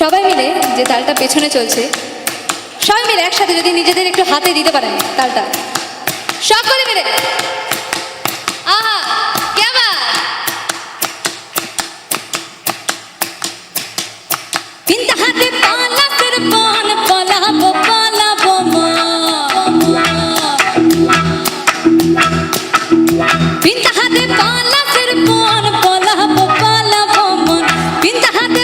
সবাই মিলে যে তালটা পেছনে চলছে, সবাই মিলে একসাথে যদি নিজেদের একটু হাতে দিতে পারেন তালটা। সকলে মিলে। হাতে পালা হাতে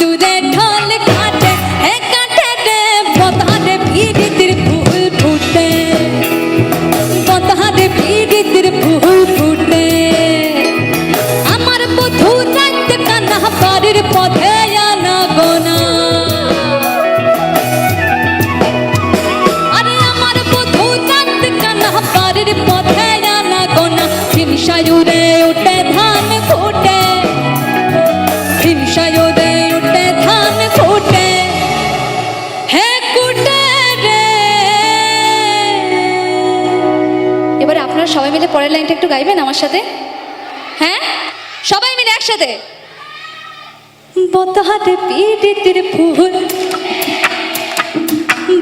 লেংটা ইন্দুরে কাটে হে কাটে রে বতারে ভিড়িতির ফুল ফুটে। বতারে ভিড়িতির ফুল ফুটে। আমার বধু রাত কানা বাড়ির পথে আনা গোনা। আরে আমার বধু রাত কানা বাড়ির পথে আনা গোনা। হিমসায়ুরে উঠে ধান ফুটে। হিমসায়ুরে আপনারা সবাই মিলে পরের লাইনটা একটু গাইবেন আমার সাথে? হ্যাঁ? সবাই মিলে একসাথে? পীড়িতির ফুল।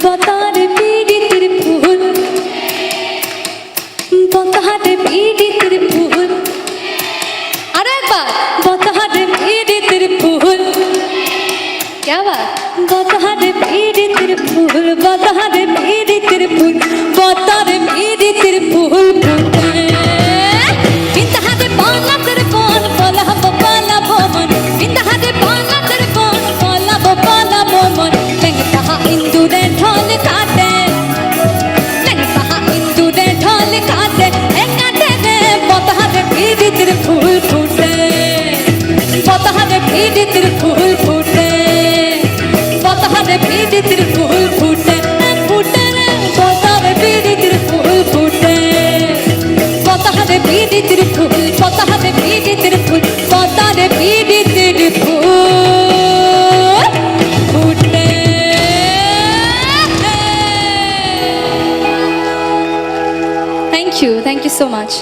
বতারে পীড়িতির ফুল। পীড়িতির ফুল। আরও একবার। পীড়িতির ফুল। ফুটে। বতারে পীড়িতির ফুল ফুটে। বতারে পীড়িতির ফুল ফুটে। ফুটে রে বতারে পীড়িতির ফুল ফুটে। বতারে পীড়িতির ফুল বতারে পীড়িতির ফুল বতারে পীড়িতির ফুল ফুটে। Thank you thank you so much